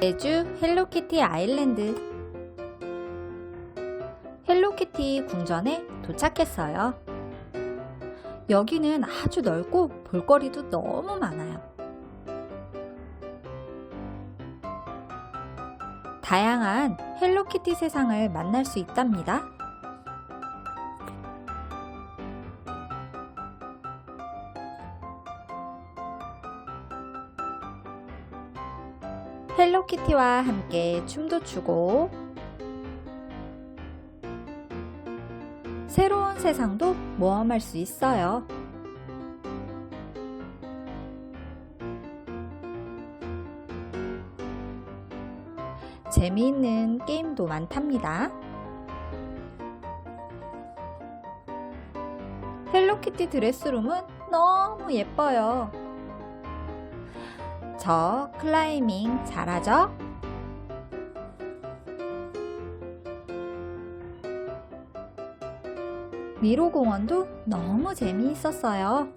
제주 헬로키티 아일랜드 헬로키티 궁전에 도착했어요. 여기는 아주 넓고 볼거리도 너무 많아요. 다양한 헬로키티 세상을 만날 수 있답니다. 헬로키티와 함께 춤도 추고 새로운 세상도 모험할 수 있어요. 재미있는 게임도 많답니다. 헬로키티 드레스룸은 너무 예뻐요. 저 클라이밍 잘하죠? 미로 공원도 너무 재미있었어요.